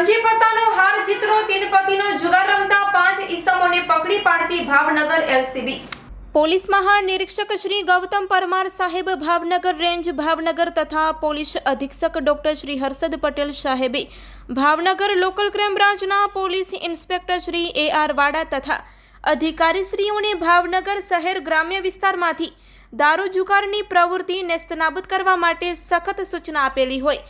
રણજી પોતાનો હાર જીતનો તીનપતિનો જુગાર રમતા પાંચ ઈસમોને પકડી પાડતી ભાવનગર એલસીબી. પોલીસ મહાનિરીક્ષક શ્રી ગૌતમ પરમાર સાહેબ ભાવનગર રેન્જ, ભાવનગર તથા પોલીસ અધિક્ષક ડોક્ટર શ્રી હર્ષદ પટેલ સાહેબે ભાવનગર લોકલ ક્રાઇમ બ્રાન્ચના police inspector Shri A R Vada તથા અધિકારીશ્રીઓને ભાવનગર શહેર ગ્રામ્ય વિસ્તારમાંથી દારૂ જુગારની પ્રવૃત્તિ નેસ્તનાબૂદ કરવા માટે સખત સૂચના આપેલી હોય.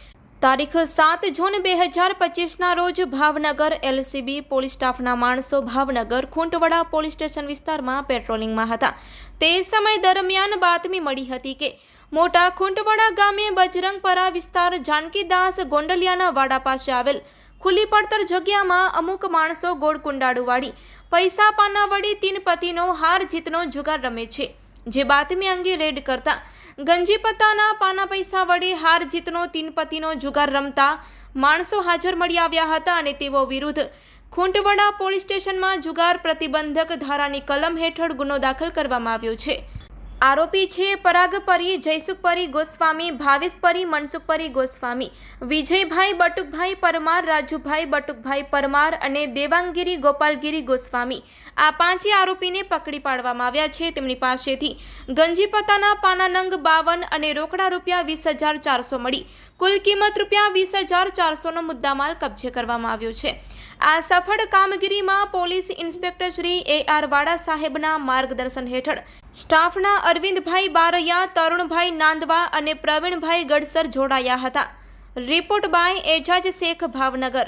તારીખ સાત જૂન બે હજાર પચીસના રોજ ભાવનગર એલસીબી પોલીસ સ્ટાફના માણસો ભાવનગર ખૂંટવડા પોલીસ સ્ટેશન વિસ્તારમાં પેટ્રોલિંગમાં હતા. તે સમય દરમિયાન બાતમી મળી હતી કે મોટા ખૂંટવડા ગામે બજરંગપરા વિસ્તાર જાનકીદાસ ગોંડલિયાના વાડા પાસે આવેલ ખુલ્લી પડતર જગ્યામાં અમુક માણસો ગોળ વાળી, પૈસા પાના વળી તીન પતિનો હાર જીતનો જુગાર રમે છે, જે બાતમી અંગે રેડ કરતા ગંજી પત્તાના પાના પૈસા વડે હાર જીતનો તીનપતિનો જુગાર રમતા માણસો હાજર મળી આવ્યા હતા અને તેઓ વિરુદ્ધ ખૂંટવડા પોલીસ સ્ટેશનમાં જુગાર પ્રતિબંધક ધારાની કલમ હેઠળ ગુનો દાખલ કરવામાં આવ્યો છે. આરોપી છે પરાગપરી જયસુખપરી ગોસ્વામી, ભાવેશપરી મનસુખપરી ગોસ્વામી, વિજયભાઈ બટુકભાઈ પરમાર, રાજુભાઈ બટુકભાઈ પરમાર અને દેવાંગીરી ગોપાલગીરી ગોસ્વામી. આ પાંચે આરોપીને પકડી પાડવામાં આવ્યા છે. તેમની પાસેથી ગંજીપતાના પાનાનંગ બાવન અને રોકડા રૂપિયા વીસ હજાર ચારસો મળી. કુલ કિંમત રૂપિયા વીસ હજાર ચારસોનો મુદ્દામાલ કબજે કરવામાં આવ્યો છે. આ સફળ કામગીરીમાં police inspector Shri A R Vada સાહેબના માર્ગદર્શન હેઠળ સ્ટાફના અરવિંદભાઈ બારૈયા, તરુણભાઈ નાંદવા અને પ્રવીણભાઈ ગડસર જોડાયા હતા. Report by Ejaz Shaikh Bhavnagar.